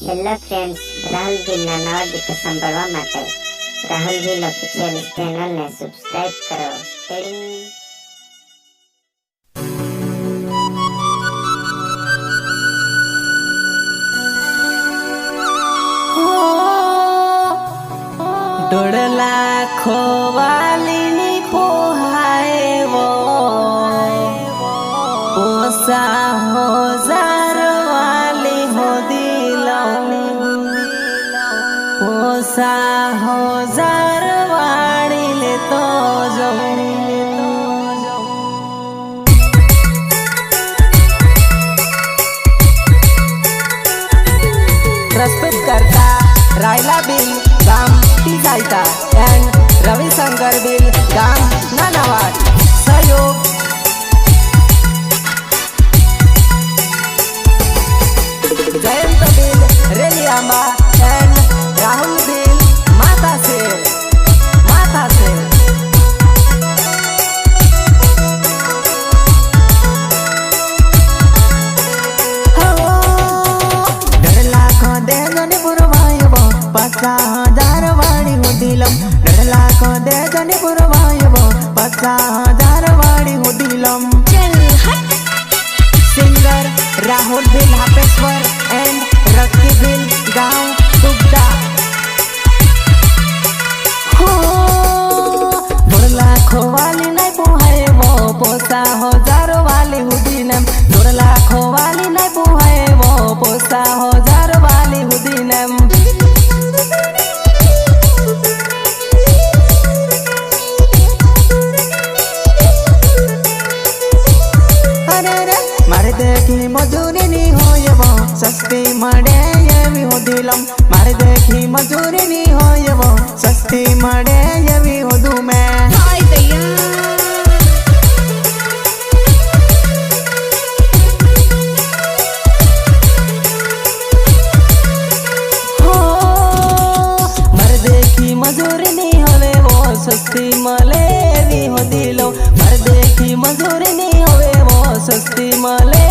Hello friends Rahul ભીલના નવા ગીતો સાંભળવા માટે રાહુલ ભીલ ઓફિશિયલ ચેનલને સબસ્ક્રાઇબ કરો ટેડિંગ ડોળલા ખોવાલીની सा हो जा रे मारे देखी मजूरी नी होयबो सस्ती मडे एवी ओदिलम मारे देखी मजूरी नी होयबो सस्ती मडे एवी ओदु मैं। हाय हो मजूर नहीं सस्ती मले भी हो दिलो मर देखी मजूर सस्ती माले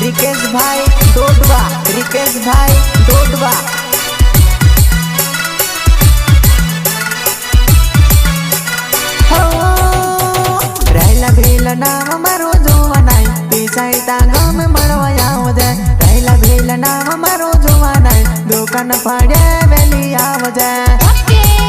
રિકેશભાઈ ડોડવા રિકેશભાઈ હો, રાયલા ભીલ નામ મારું જોવાનાય પીસાઈતા ગામ મળવા આવજે. રાયલા ભીલ નામ મારું દુકાન ફાડે વેલી આવજે. રાયલા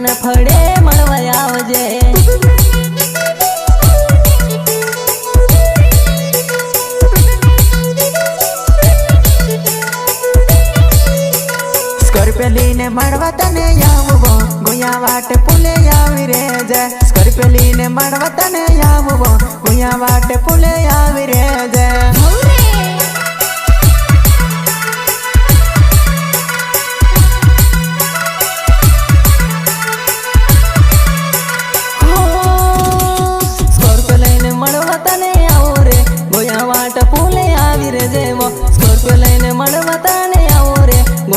જોવાનાય ફળે મળવા આવજે. સ્કોર્પિયોલીને મળવા તને આવવો ગુયા વાટે પુલે આવી રે જે સ્કોર્પિયોલીને મળવા તને આવવો ગુયા વાટે પુલે આવી રે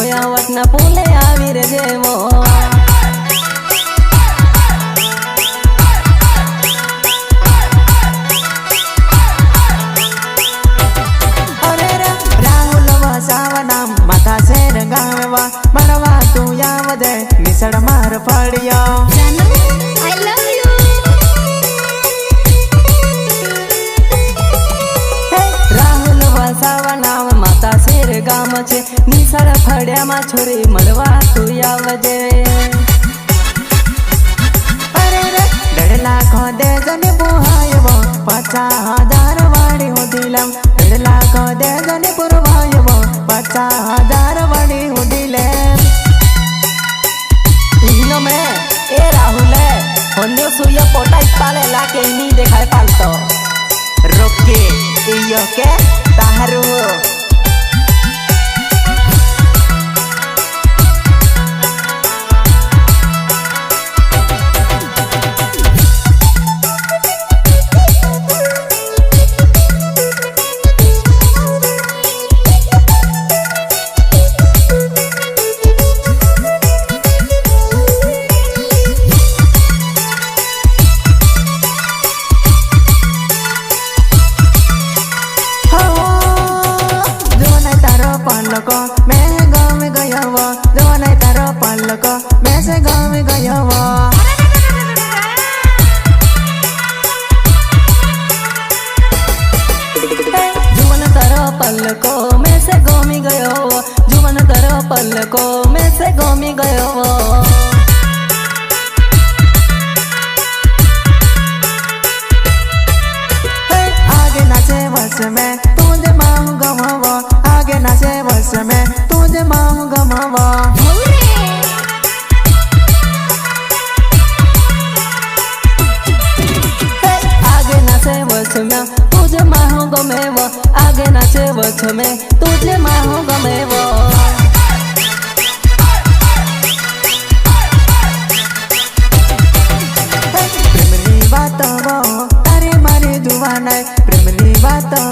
જે આવટના પુલે આવી રે જેવો પાછું આવજે અરે રે દેઢ લાખો દે જને બુહાયવો પચાસ હજાર વાળી હું દિલમ દેઢ લાખો દે જને પુરવાયવો પચાસ હજાર વાળી હું દિલે ઇનો મે એ રાહુલે હોલ્યો સુય પોટા ઇપાલે લાકે ની દેખાય પાલતો રોકે ઇયો કે તારું गमावा आगे नाचे बस में तुझे माहू गमावा હઉરે हे, आगे नाचे बस में तुझे माहू गमेवा आगे नाचे बस में तुझे माहू गमेवा પ્રેમની વાતો તારે મારી જુવાનાય પ્રેમની વાતો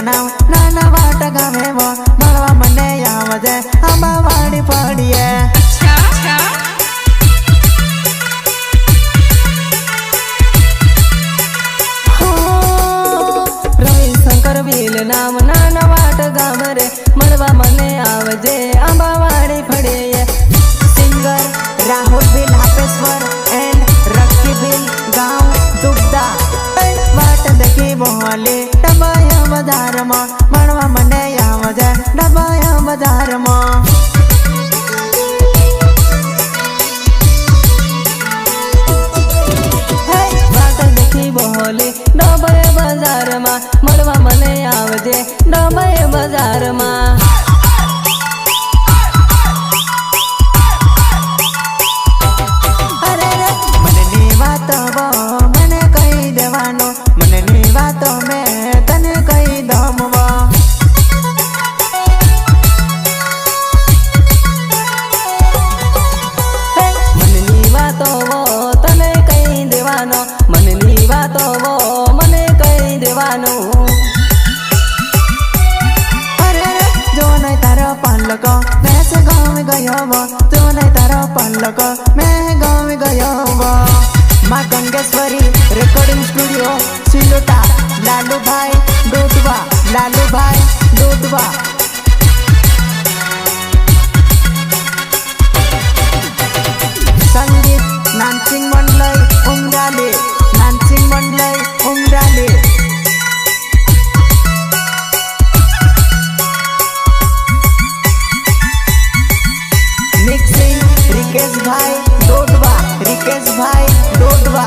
નામ નાના વાટ ગામે મળવા મને આવજે આંબા વાડી પડીએ. રવિશંકર બિલ નામ નાના વાટ ગામ રે. મળવા મને આવજે આંબાવાડી ફળીએ સિંગર રાહુલ બિલ, હાપેશ્વર એન્ડ રક્ષી બિલ ગામ દુબદા. વાટ દેખી બોલે. ડબાયા यो सिलोता लालू भाई डोटवा लालू भाई डोटवा संगीत नानसिंह मंडल उमराले, नानसिंह मंडल उमराले। रिकेश भाई डोडवा रिकेश भाई डोटवा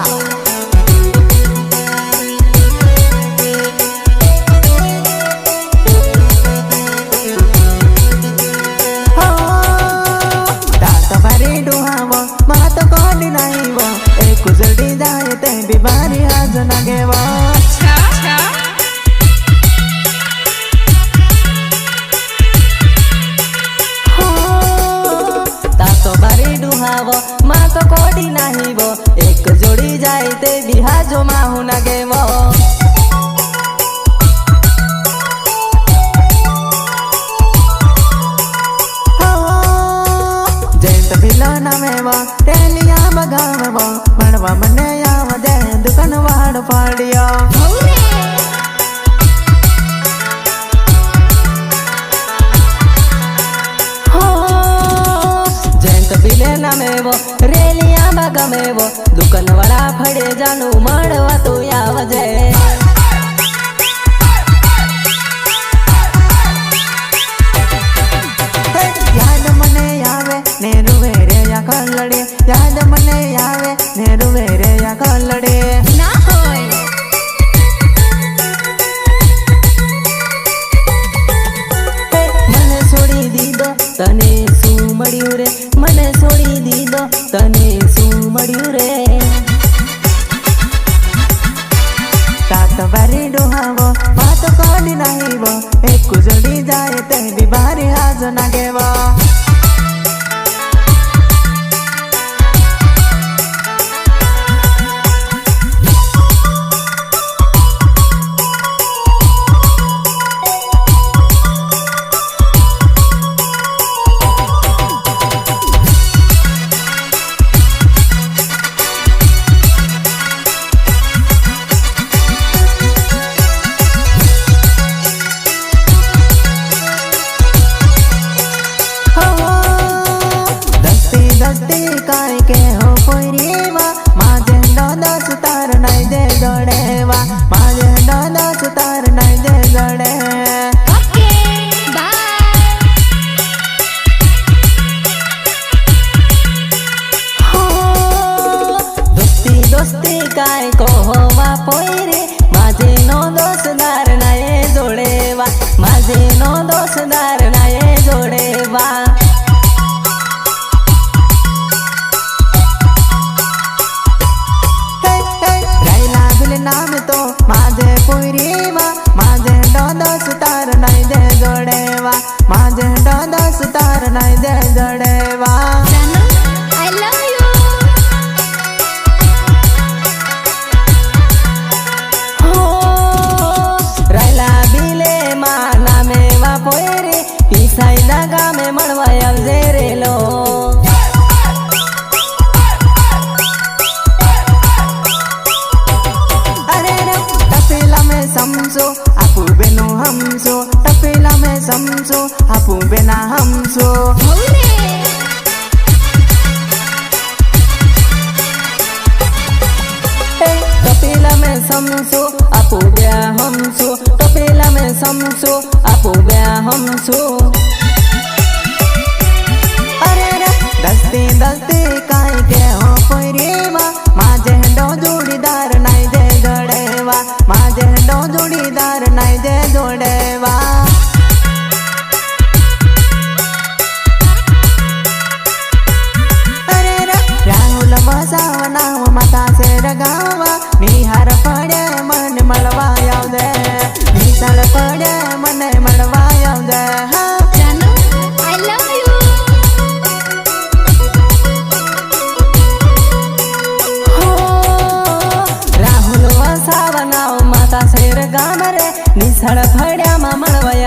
નહીં ડુહાવો માં તો કોડી નહીં વો એક જોડી જાય તે બિહાજો માં હું ના ગેવો જયંત ભીલા નમેવો તેની આ બગાવવો ભણવા મને આવજે દુકાન વાડ પાડ્યો સંત ભીલે નમેવો રેલિયામાં ગમેવો. દુકાનવાળા ફળે જાનું મળવા તું આવજે. મળ્યું રે? મને છોડી દીધો, તને શું મળ્યું રે? તાત વારે ડોહાવો, વાત કાઢી નાહીવો એક ઉજળી જાય તે બી બારી હાજ ના કહેવા તાર નહીં દે જોડેવા માજે દાદા તાર નહીં દે જોડેવા બેનો હમસો તપેલા મેં સમજો આપું બેના હમસો તપેલા મેં સમજો આપો ગયા હમસો તપેલા મેં સમજો આપો ગયા હમસો અરે દસ્તી દસ્તી जोडीदार नाही दे जोडेवा નિસળ ફળ્યામાં મળવાય